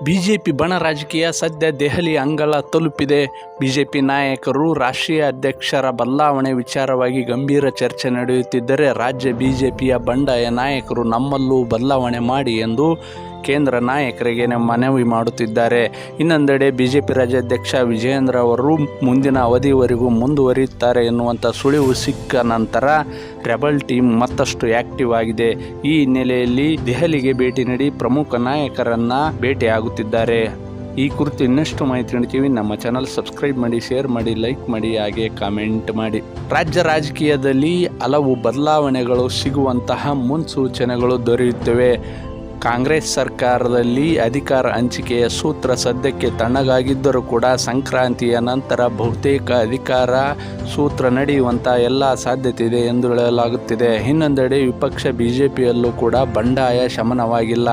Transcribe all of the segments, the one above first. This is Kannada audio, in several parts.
ಬಿಜೆಪಿ ಬಣ ರಾಜಕೀಯ ಸದ್ಯ ದೆಹಲಿ ಅಂಗಳ ತಲುಪಿದೆ. ಬಿಜೆಪಿ ನಾಯಕರು ರಾಷ್ಟ್ರೀಯ ಅಧ್ಯಕ್ಷರ ಬದಲಾವಣೆ ವಿಚಾರವಾಗಿ ಗಂಭೀರ ಚರ್ಚೆ ನಡೆಯುತ್ತಿದ್ದರೆ ರಾಜ್ಯ ಬಿಜೆಪಿಯ ಬಂಡಾಯ ನಾಯಕರು ನಮ್ಮಲ್ಲೂ ಬದಲಾವಣೆ ಮಾಡಿ ಎಂದು ಕೇಂದ್ರ ನಾಯಕರಿಗೆ ಮನವಿ ಮಾಡುತ್ತಿದ್ದಾರೆ. ಇನ್ನೊಂದೆಡೆ ಬಿಜೆಪಿ ರಾಜ್ಯಾಧ್ಯಕ್ಷ ವಿಜಯೇಂದ್ರ ಅವರು ಮುಂದಿನ ಅವಧಿವರೆಗೂ ಮುಂದುವರಿಯುತ್ತಾರೆ ಎನ್ನುವಂಥ ಸುಳಿವು ಸಿಕ್ಕ ನಂತರ ರೆಬಲ್ ಟೀಮ್ ಮತ್ತಷ್ಟು ಆಕ್ಟಿವ್ ಆಗಿದೆ. ಈ ಹಿನ್ನೆಲೆಯಲ್ಲಿ ದೆಹಲಿಗೆ ಭೇಟಿ ನೀಡಿ ಪ್ರಮುಖ ನಾಯಕರನ್ನ ಭೇಟಿಯಾಗುತ್ತಿದ್ದಾರೆ. ಈ ಕುರಿತು ಇನ್ನಷ್ಟು ಮಾಹಿತಿ ನೀಡ್ತೀವಿ. ನಮ್ಮ ಚಾನಲ್ ಸಬ್ಸ್ಕ್ರೈಬ್ ಮಾಡಿ, ಶೇರ್ ಮಾಡಿ, ಲೈಕ್ ಮಾಡಿ, ಹಾಗೆ ಕಾಮೆಂಟ್ ಮಾಡಿ. ರಾಜ್ಯ ರಾಜಕೀಯದಲ್ಲಿ ಹಲವು ಬದಲಾವಣೆಗಳು ಸಿಗುವಂತಹ ಮುನ್ಸೂಚನೆಗಳು ದೊರೆಯುತ್ತವೆ. ಕಾಂಗ್ರೆಸ್ ಸರ್ಕಾರದಲ್ಲಿ ಅಧಿಕಾರ ಹಂಚಿಕೆಯ ಸೂತ್ರ ಸದ್ಯಕ್ಕೆ ತಣ್ಣಗಾಗಿದ್ದರೂ ಕೂಡ ಸಂಕ್ರಾಂತಿಯ ನಂತರ ಬಹುತೇಕ ಅಧಿಕಾರ ಸೂತ್ರ ನಡೆಯುವಂಥ ಎಲ್ಲ ಸಾಧ್ಯತೆ ಇದೆ ಎಂದು ಹೇಳಲಾಗುತ್ತಿದೆ. ಇನ್ನೊಂದೆಡೆ ವಿಪಕ್ಷ ಬಿಜೆಪಿಯಲ್ಲೂ ಕೂಡ ಬಂಡಾಯ ಶಮನವಾಗಿಲ್ಲ.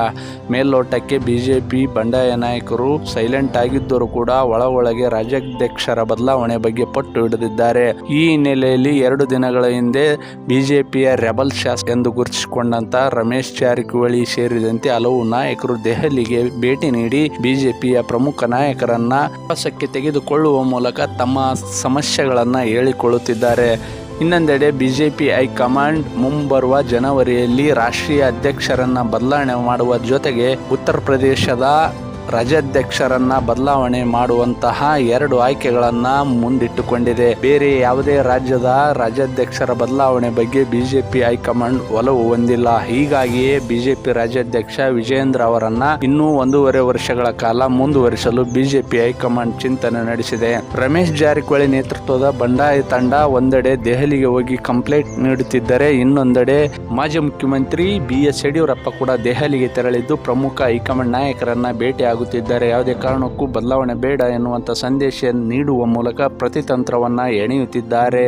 ಮೇಲ್ನೋಟಕ್ಕೆ ಬಿಜೆಪಿ ಬಂಡಾಯ ನಾಯಕರು ಸೈಲೆಂಟ್ ಆಗಿದ್ದರೂ ಕೂಡ ಒಳ ಒಳಗೆ ರಾಜ್ಯಾಧ್ಯಕ್ಷರ ಬದಲಾವಣೆ ಬಗ್ಗೆ ಪಟ್ಟು ಹಿಡಿದಿದ್ದಾರೆ. ಈ ಹಿನ್ನೆಲೆಯಲ್ಲಿ ಎರಡು ದಿನಗಳ ಹಿಂದೆ ಬಿಜೆಪಿಯ ರೆಬಲ್ ಶಾಸ್ ಎಂದು ಗುರುತಿಸಿಕೊಂಡಂತ ರಮೇಶ್ ಜಾರಕಿಹೊಳಿ ಸೇರಿದಂತೆ ಹಲವು ನಾಯಕರು ದೆಹಲಿಗೆ ಭೇಟಿ ನೀಡಿ ಬಿಜೆಪಿಯ ಪ್ರಮುಖ ನಾಯಕರನ್ನ ವಶಕ್ಕೆ ತೆಗೆದುಕೊಳ್ಳುವ ಮೂಲಕ ತಮ್ಮ ಸಮಸ್ಯೆಗಳನ್ನ ಹೇಳಿಕೊಳ್ಳುತ್ತಿದ್ದಾರೆ. ಇನ್ನೊಂದೆಡೆ ಬಿಜೆಪಿ ಹೈಕಮಾಂಡ್ ಮುಂಬರುವ ಜನವರಿಯಲ್ಲಿ ರಾಷ್ಟ್ರೀಯ ಅಧ್ಯಕ್ಷರನ್ನ ಬದಲಾವಣೆ ಮಾಡುವ ಜೊತೆಗೆ ಉತ್ತರ ಪ್ರದೇಶದ ರಾಜ್ಯಾಧ್ಯಕ್ಷರನ್ನ ಬದಲಾವಣೆ ಮಾಡುವಂತಹ ಎರಡು ಆಯ್ಕೆಗಳನ್ನ ಮುಂದಿಟ್ಟುಕೊಂಡಿದೆ. ಬೇರೆ ಯಾವುದೇ ರಾಜ್ಯದ ರಾಜ್ಯಾಧ್ಯಕ್ಷರ ಬದಲಾವಣೆ ಬಗ್ಗೆ ಬಿಜೆಪಿ ಹೈಕಮಾಂಡ್ ಒಲವು ಹೊಂದಿಲ್ಲ. ಹೀಗಾಗಿಯೇ ಬಿಜೆಪಿ ರಾಜ್ಯಾಧ್ಯಕ್ಷ ವಿಜಯೇಂದ್ರ ಅವರನ್ನ ಇನ್ನೂ ಒಂದೂವರೆ ವರ್ಷಗಳ ಕಾಲ ಮುಂದುವರಿಸಲು ಬಿಜೆಪಿ ಹೈಕಮಾಂಡ್ ಚಿಂತನೆ ನಡೆಸಿದೆ. ರಮೇಶ್ ಜಾರಕಿಹೊಳಿ ನೇತೃತ್ವದ ಬಂಡಾಯ ತಂಡ ಒಂದೆಡೆ ದೆಹಲಿಗೆ ಹೋಗಿ ಕಂಪ್ಲೇಂಟ್ ನೀಡುತ್ತಿದ್ದರೆ ಇನ್ನೊಂದೆಡೆ ಮಾಜಿ ಮುಖ್ಯಮಂತ್ರಿ ಬಿ ಎಸ್ ಯಡಿಯೂರಪ್ಪ ಕೂಡ ದೆಹಲಿಗೆ ತೆರಳಿದ್ದು ಪ್ರಮುಖ ಹೈಕಮಾಂಡ್ ನಾಯಕರನ್ನ ಭೇಟಿಯಾಗುತ್ತಿದ್ದಾರೆ ಯಾವುದೇ ಕಾರಣಕ್ಕೂ ಬದಲಾವಣೆ ಬೇಡ ಎನ್ನುವಂಥ ಸಂದೇಶ ನೀಡುವ ಮೂಲಕ ಪ್ರತಿತಂತ್ರವನ್ನು ಎಣೆಯುತ್ತಿದ್ದಾರೆ.